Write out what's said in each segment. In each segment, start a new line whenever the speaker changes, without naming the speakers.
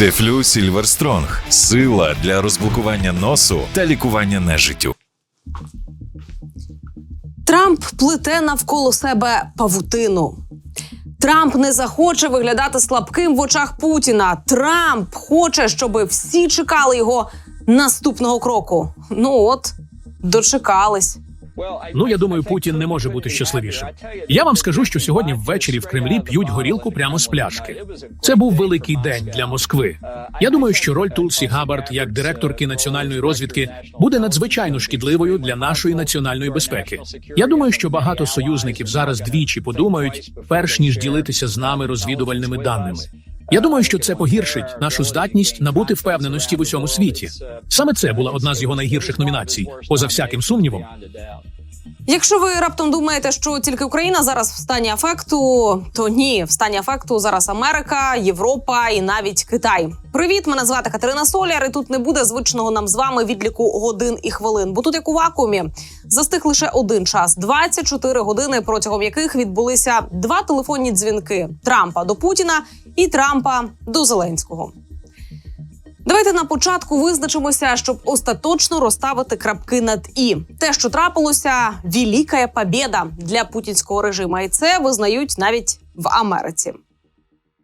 Дефлю Сільверстронг сила для розблокування носу та лікування нежиттю.
Трамп плете навколо себе павутину. Трамп не захоче виглядати слабким в очах Путіна. Трамп хоче, щоб всі чекали його наступного кроку. Ну от, дочекались.
Ну, я думаю, Путін не може бути щасливішим. Я вам скажу, що сьогодні ввечері в Кремлі п'ють горілку прямо з пляшки. Це був великий день для Москви. Я думаю, що роль Тулсі Габард як директорки національної розвідки буде надзвичайно шкідливою для нашої національної безпеки. Я думаю, що багато союзників зараз двічі подумають, перш ніж ділитися з нами розвідувальними даними. Я думаю, що це погіршить нашу здатність набути впевненості в усьому світі. Саме це була одна з його найгірших номінацій, поза всяким сумнівом.
Якщо ви раптом думаєте, що тільки Україна зараз в стані афекту, то ні, в стані афекту зараз Америка, Європа і навіть Китай. Привіт, мене звати Катерина Соляр. І тут не буде звичного нам з вами відліку годин і хвилин. Бо тут як у вакуумі застиг лише один час: 24 години, протягом яких відбулися два телефонні дзвінки Трампа до Путіна і Трампа до Зеленського. Давайте на початку визначимося, щоб остаточно розставити крапки над і те, що трапилося, велика побєда для путінського режиму, і це визнають навіть в Америці.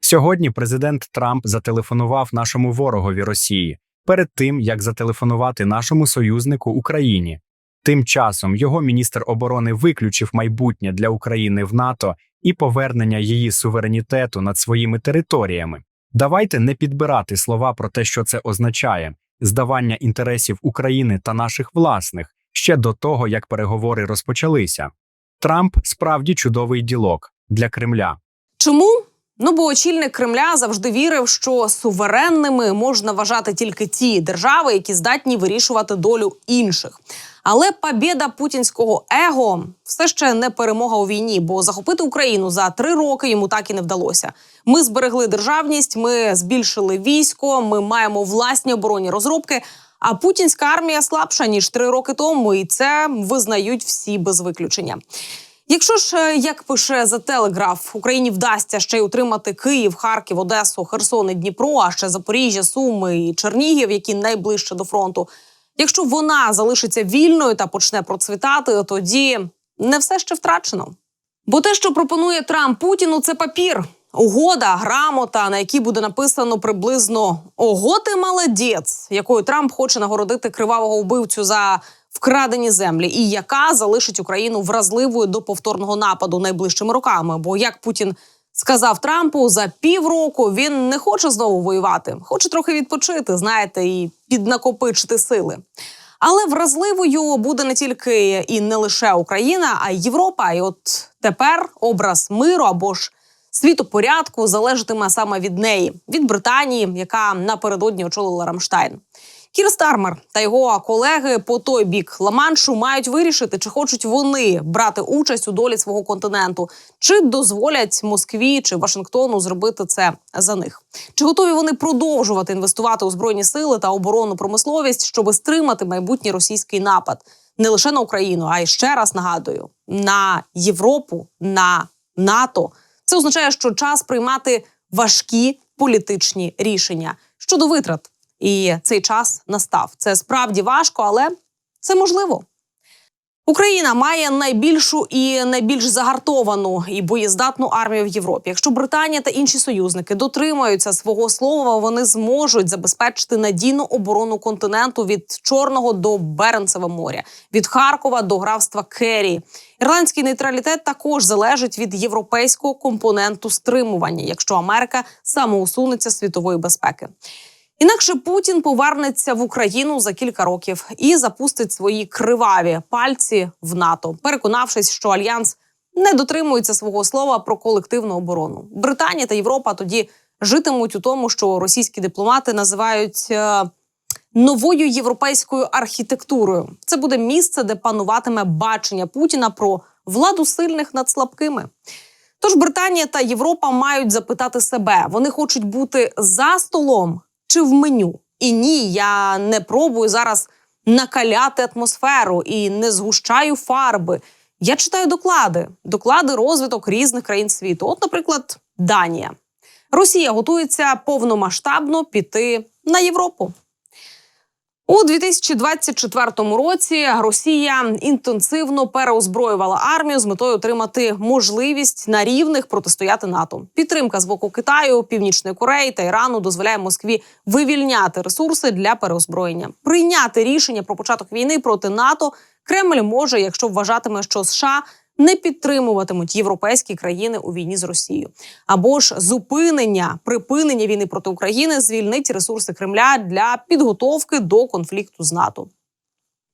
Сьогодні президент Трамп зателефонував нашому ворогові Росії перед тим, як зателефонувати нашому союзнику Україні. Тим часом його міністр оборони виключив майбутнє для України в НАТО і повернення її суверенітету над своїми територіями. Давайте не підбирати слова про те, що це означає здавання інтересів України та наших власних ще до того, як переговори розпочалися. Трамп справді чудовий ділок для Кремля.
Чому? Ну бо очільник Кремля завжди вірив, що суверенними можна вважати тільки ті держави, які здатні вирішувати долю інших. Але побєда путінського его все ще не перемога у війні, бо захопити Україну за три роки йому так і не вдалося. Ми зберегли державність, ми збільшили військо, ми маємо власні оборонні розробки. А путінська армія слабша ніж три роки тому, і це визнають всі без виключення. Якщо ж, е, як пише за телеграф, Україні вдасться ще й утримати Київ, Харків, Одесу, Херсон і Дніпро, а ще Запоріжжя, Суми і Чернігів, які найближче до фронту. Якщо вона залишиться вільною та почне процвітати, тоді не все ще втрачено. Бо те, що пропонує Трамп Путіну, це папір, угода, грамота, на якій буде написано приблизно «Ого ти молодець», якою Трамп хоче нагородити кривавого вбивцю за вкрадені землі, і яка залишить Україну вразливою до повторного нападу найближчими роками. Бо як Путін сказав Трампу, за півроку він не хоче знову воювати, хоче трохи відпочити, знаєте, і піднакопичити сили. Але вразливою буде не тільки і не лише Україна, а й Європа. І от тепер образ миру або ж світопорядку залежатиме саме від неї, від Британії, яка напередодні очолила Рамштайн. Кір Стармер та його колеги по той бік Ла-Маншу мають вирішити, чи хочуть вони брати участь у долі свого континенту, чи дозволять Москві чи Вашингтону зробити це за них. Чи готові вони продовжувати інвестувати у збройні сили та оборонну промисловість, щоб стримати майбутній російський напад не лише на Україну, а й ще раз нагадую на Європу, на НАТО. Це означає, що час приймати важкі політичні рішення щодо витрат. І цей час настав. Це справді важко, але це можливо. Україна має найбільшу і найбільш загартовану і боєздатну армію в Європі. Якщо Британія та інші союзники дотримаються свого слова, вони зможуть забезпечити надійну оборону континенту від Чорного до Беренцевого моря, від Харкова до графства Керрі. Ірландський нейтралітет також залежить від європейського компоненту стримування, якщо Америка самоусунеться світової безпеки. Інакше Путін повернеться в Україну за кілька років і запустить свої криваві пальці в НАТО, переконавшись, що альянс не дотримується свого слова про колективну оборону. Британія та Європа тоді житимуть у тому, що російські дипломати називають е, новою європейською архітектурою. Це буде місце, де пануватиме бачення Путіна про владу сильних над слабкими. Тож Британія та Європа мають запитати себе: вони хочуть бути за столом чи в меню. І ні, я не пробую зараз накаляти атмосферу і не згущаю фарби. Я читаю доклади, доклади розвиток різних країн світу. От, наприклад, Данія. Росія готується повномасштабно піти на Європу. У 2024 році Росія інтенсивно переозброювала армію з метою отримати можливість на рівних протистояти НАТО. Підтримка з боку Китаю, Північної Кореї та Ірану дозволяє Москві вивільняти ресурси для переозброєння. Прийняти рішення про початок війни проти НАТО Кремль може, якщо вважатиме, що США не підтримуватимуть європейські країни у війні з Росією, або ж зупинення припинення війни проти України звільнить ресурси Кремля для підготовки до конфлікту з НАТО.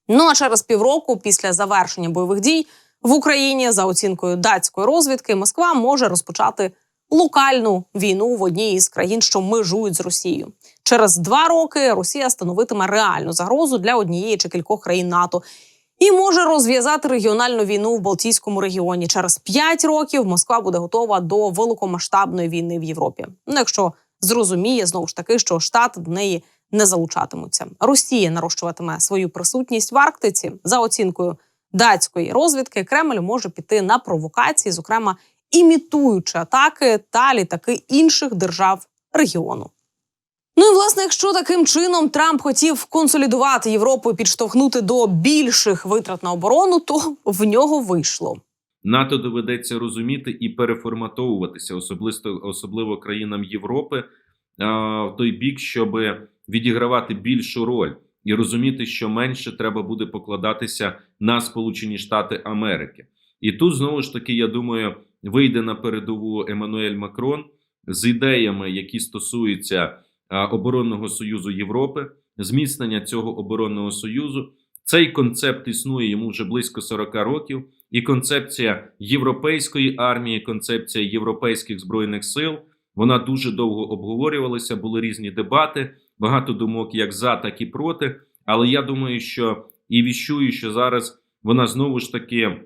Ну а через півроку після завершення бойових дій в Україні, за оцінкою датської розвідки, Москва може розпочати локальну війну в одній із країн, що межують з Росією. Через два роки Росія становитиме реальну загрозу для однієї чи кількох країн НАТО і може розв'язати регіональну війну в Балтійському регіоні. Через п'ять років Москва буде готова до великомасштабної війни в Європі. Ну, якщо зрозуміє знову ж таки, що штати до неї не залучатимуться. Росія нарощуватиме свою присутність в Арктиці за оцінкою датської розвідки. Кремль може піти на провокації, зокрема імітуючи атаки та літаки інших держав регіону. Ну і власне, якщо таким чином Трамп хотів консолідувати Європу і підштовхнути до більших витрат на оборону, то в нього вийшло.
НАТО доведеться розуміти і переформатовуватися, особисто особливо країнам Європи, в той бік, щоб відігравати більшу роль і розуміти, що менше треба буде покладатися на Сполучені Штати Америки. І тут знову ж таки, я думаю, вийде на передову Еммануель Макрон з ідеями, які стосуються оборонного союзу Європи, зміцнення цього оборонного союзу. Цей концепт існує йому вже близько 40 років, і концепція європейської армії, концепція європейських збройних сил вона дуже довго обговорювалася. Були різні дебати, багато думок як за, так і проти. Але я думаю, що і віщую, що зараз вона знову ж таки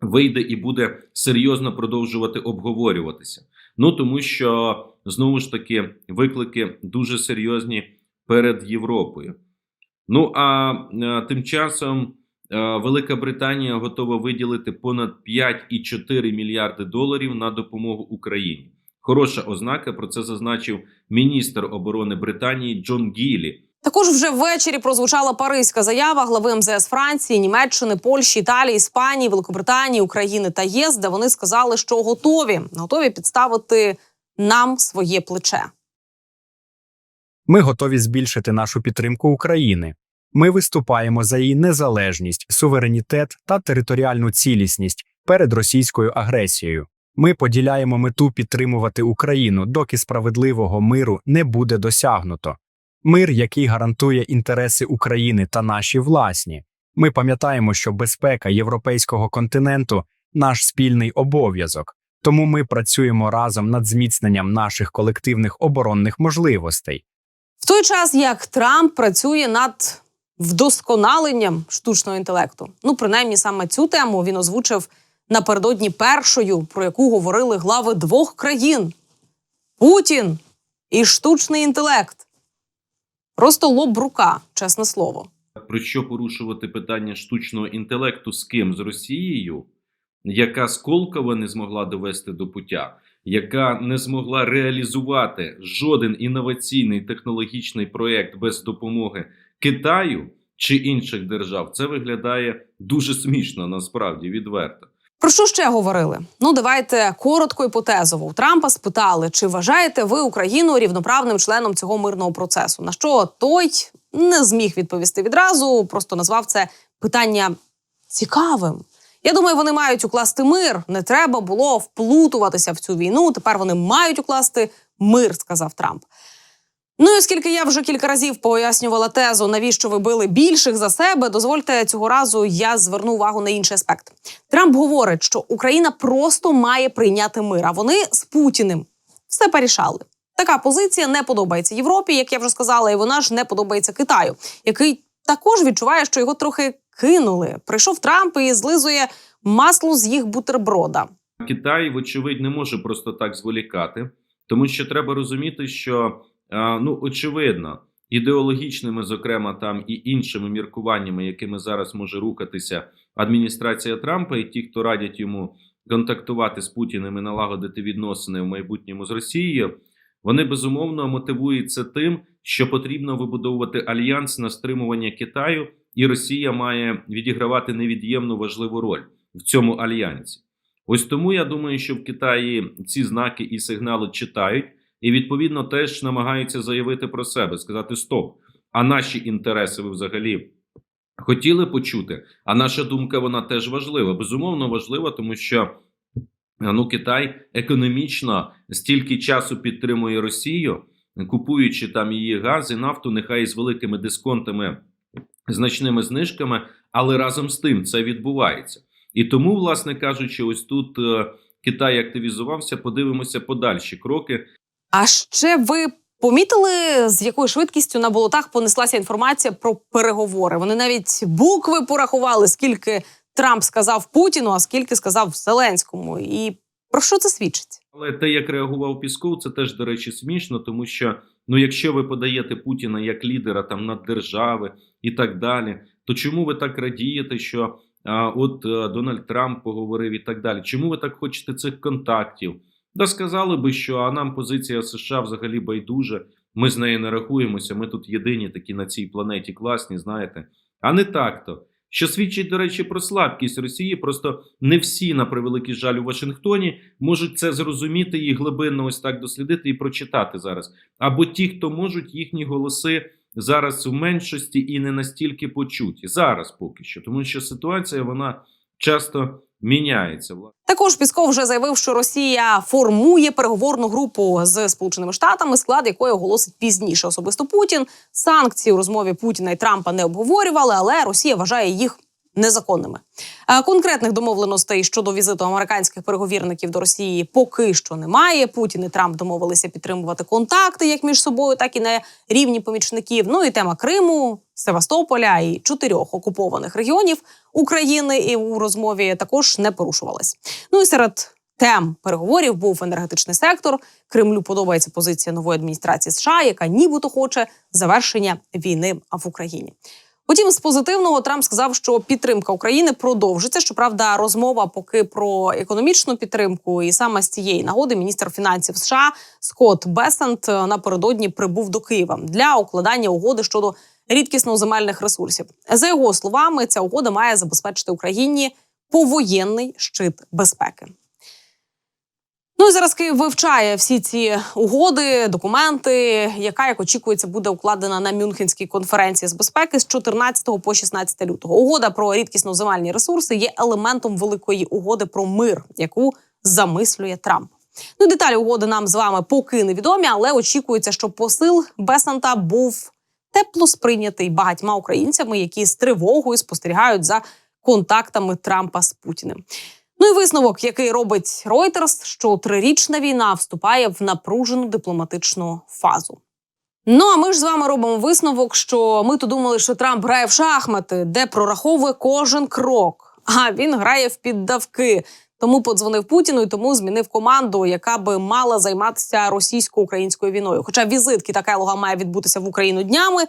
вийде і буде серйозно продовжувати обговорюватися. Ну тому що знову ж таки виклики дуже серйозні перед Європою. Ну а е, тим часом е, Велика Британія готова виділити понад 5,4 мільярди доларів на допомогу Україні. Хороша ознака про це зазначив міністр оборони Британії Джон Гілі.
Також вже ввечері прозвучала паризька заява глави МЗС Франції, Німеччини, Польщі, Італії, Іспанії, Великобританії, України та ЄС, де вони сказали, що готові готові підставити нам своє плече.
Ми готові збільшити нашу підтримку України. Ми виступаємо за її незалежність, суверенітет та територіальну цілісність перед російською агресією. Ми поділяємо мету підтримувати Україну, доки справедливого миру не буде досягнуто. Мир, який гарантує інтереси України та наші власні. Ми пам'ятаємо, що безпека європейського континенту наш спільний обов'язок, тому ми працюємо разом над зміцненням наших колективних оборонних можливостей.
В той час як Трамп працює над вдосконаленням штучного інтелекту. Ну, принаймні, саме цю тему він озвучив напередодні першою, про яку говорили глави двох країн: Путін і штучний інтелект. Просто лоб рука, чесне слово.
Про що порушувати питання штучного інтелекту з ким з Росією, яка Сколково не змогла довести до пуття, яка не змогла реалізувати жоден інноваційний технологічний проєкт без допомоги Китаю чи інших держав, це виглядає дуже смішно, насправді відверто.
Про що ще говорили? Ну, давайте коротко і потезово. У Трампа спитали, чи вважаєте ви Україну рівноправним членом цього мирного процесу? На що той не зміг відповісти відразу, просто назвав це питання цікавим. Я думаю, вони мають укласти мир. Не треба було вплутуватися в цю війну. Тепер вони мають укласти мир, сказав Трамп. Ну і оскільки я вже кілька разів пояснювала тезу, навіщо ви били більших за себе, дозвольте цього разу я зверну увагу на інший аспект. Трамп говорить, що Україна просто має прийняти мир, а вони з Путіним все порішали. Така позиція не подобається Європі, як я вже сказала, і вона ж не подобається Китаю, який також відчуває, що його трохи кинули. Прийшов Трамп і злизує масло з їх бутерброда.
Китай, вочевидь, не може просто так зволікати, тому що треба розуміти, що ну очевидно, ідеологічними, зокрема, там і іншими міркуваннями, якими зараз може рухатися адміністрація Трампа, і ті, хто радять йому контактувати з Путіним і налагодити відносини в майбутньому з Росією, Вони безумовно мотивуються тим, що потрібно вибудовувати альянс на стримування Китаю, і Росія має відігравати невід'ємну важливу роль в цьому альянсі. Ось тому я думаю, що в Китаї ці знаки і сигнали читають, і відповідно теж намагаються заявити про себе, сказати Стоп. А наші інтереси ви взагалі хотіли почути? А наша думка вона теж важлива. Безумовно важлива, тому що ну, Китай економічно стільки часу підтримує Росію, купуючи там її газ і нафту, нехай з великими дисконтами, значними знижками, але разом з тим це відбувається. І тому, власне кажучи, ось тут е, Китай активізувався. Подивимося подальші кроки.
А ще ви помітили, з якою швидкістю на болотах понеслася інформація про переговори? Вони навіть букви порахували, скільки Трамп сказав Путіну, а скільки сказав Зеленському. І про що це свідчить?
Але те, як реагував Пісков, це теж, до речі, смішно, тому що ну, якщо ви подаєте Путіна як лідера там наддержави і так далі, то чому ви так радієте, що а, от е, Дональд Трамп поговорив і так далі? Чому ви так хочете цих контактів? Да сказали би, що а нам позиція США взагалі байдуже. Ми з нею не рахуємося. Ми тут єдині такі на цій планеті класні, знаєте. А не так то. Що свідчить, до речі, про слабкість Росії. Просто не всі, на превеликий жаль, у Вашингтоні можуть це зрозуміти і глибинно ось так дослідити і прочитати зараз. Або ті, хто можуть, їхні голоси зараз в меншості і не настільки почуті. Зараз поки що, тому що ситуація вона часто міняється.
Також Пісков вже заявив, що Росія формує переговорну групу з Сполученими Штатами, склад якої оголосить пізніше. Особисто Путін санкції у розмові Путіна і Трампа не обговорювали, але Росія вважає їх незаконними. Е, Конкретних домовленостей щодо візиту американських переговірників до Росії поки що немає. Путін і Трамп домовилися підтримувати контакти як між собою, так і на рівні помічників. Ну і тема Криму, Севастополя і чотирьох окупованих регіонів України і у розмові також не порушувалась. Ну і серед тем переговорів був енергетичний сектор. Кремлю подобається позиція нової адміністрації США, яка нібито хоче завершення війни в Україні. Утім, з позитивного Трамп сказав, що підтримка України продовжиться. Щоправда, розмова поки про економічну підтримку, і саме з цієї нагоди міністр фінансів США Скотт Бесент напередодні прибув до Києва для укладання угоди щодо рідкісно-земельних ресурсів. За його словами, ця угода має забезпечити Україні повоєнний щит безпеки. Ну і зараз Київ вивчає всі ці угоди, документи, яка як очікується буде укладена на Мюнхенській конференції з безпеки з 14 по 16 лютого. Угода про рідкісно земельні ресурси є елементом великої угоди про мир, яку замислює Трамп. Ну, деталі угоди нам з вами поки невідомі, але очікується, що посил Бесанта був тепло сприйнятий багатьма українцями, які з тривогою спостерігають за контактами Трампа з Путіним. Ну і висновок, який робить Reuters, що трирічна війна вступає в напружену дипломатичну фазу. Ну а ми ж з вами робимо висновок, що ми то думали, що Трамп грає в шахмати, де прораховує кожен крок. А він грає в піддавки. Тому подзвонив Путіну і тому змінив команду, яка би мала займатися російсько-українською війною. Хоча візит Кіта Келога має відбутися в Україну днями.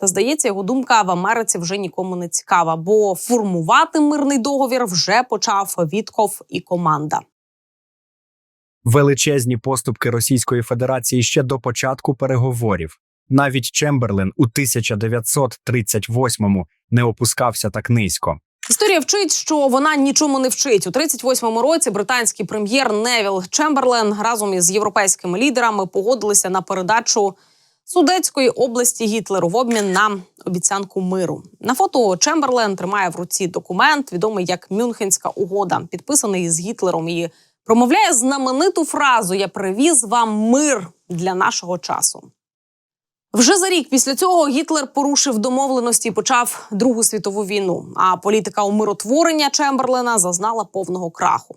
Та здається, його думка в Америці вже нікому не цікава, бо формувати мирний договір вже почав Вітков і команда.
Величезні поступки Російської Федерації ще до початку переговорів. Навіть Чемберлен у 1938-му не опускався так низько.
Історія вчить, що вона нічому не вчить. У 38-му році британський прем'єр Невіл Чемберлен разом із європейськими лідерами погодилися на передачу Судецької області Гітлеру в обмін на обіцянку миру. На фото Чемберлен тримає в руці документ, відомий як Мюнхенська угода, підписаний з Гітлером. І промовляє знамениту фразу: Я привіз вам мир для нашого часу. Вже за рік після цього Гітлер порушив домовленості і почав Другу світову війну. А політика умиротворення Чемберлена зазнала повного краху.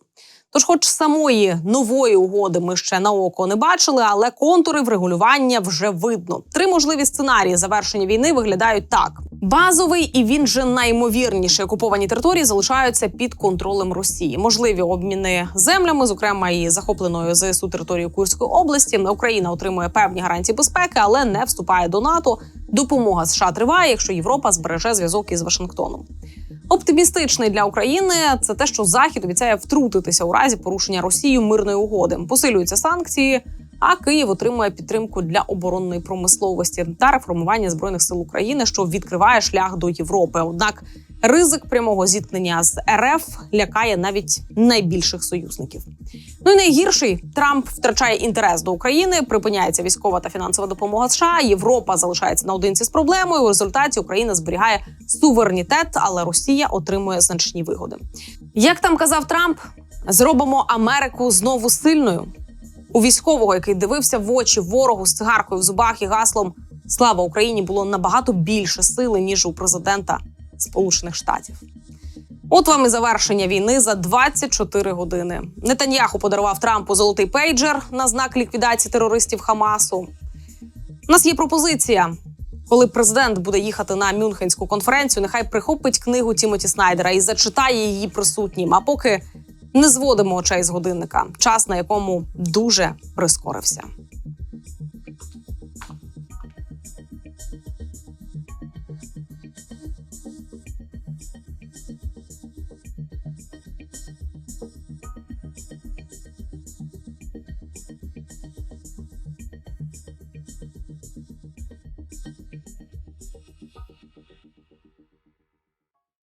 Тож, хоч самої нової угоди ми ще на око не бачили, але контури врегулювання вже видно. Три можливі сценарії завершення війни виглядають так: базовий і він же наймовірніший окуповані території залишаються під контролем Росії. Можливі обміни землями, зокрема і захопленою ЗСУ територією Курської області. Україна отримує певні гарантії безпеки, але не вступає до НАТО. Допомога США триває, якщо Європа збереже зв'язок із Вашингтоном. Оптимістичний для України це те, що Захід обіцяє втрутитися у разі порушення Росією мирної угоди. Посилюються санкції. А Київ отримує підтримку для оборонної промисловості та реформування збройних сил України, що відкриває шлях до Європи. Однак ризик прямого зіткнення з РФ лякає навіть найбільших союзників. Ну і найгірший Трамп втрачає інтерес до України, припиняється військова та фінансова допомога США. Європа залишається наодинці з проблемою. У результаті Україна зберігає суверенітет, але Росія отримує значні вигоди. Як там казав Трамп, зробимо Америку знову сильною. У військового, який дивився в очі ворогу з цигаркою в зубах і гаслом Слава Україні було набагато більше сили ніж у президента Сполучених Штатів. От вам і завершення війни за 24 години. Нетаньяху подарував Трампу золотий пейджер на знак ліквідації терористів Хамасу. У нас є пропозиція. Коли президент буде їхати на Мюнхенську конференцію, нехай прихопить книгу Тімоті Снайдера і зачитає її присутнім. А поки не зводимо очей з годинника, час на якому дуже прискорився.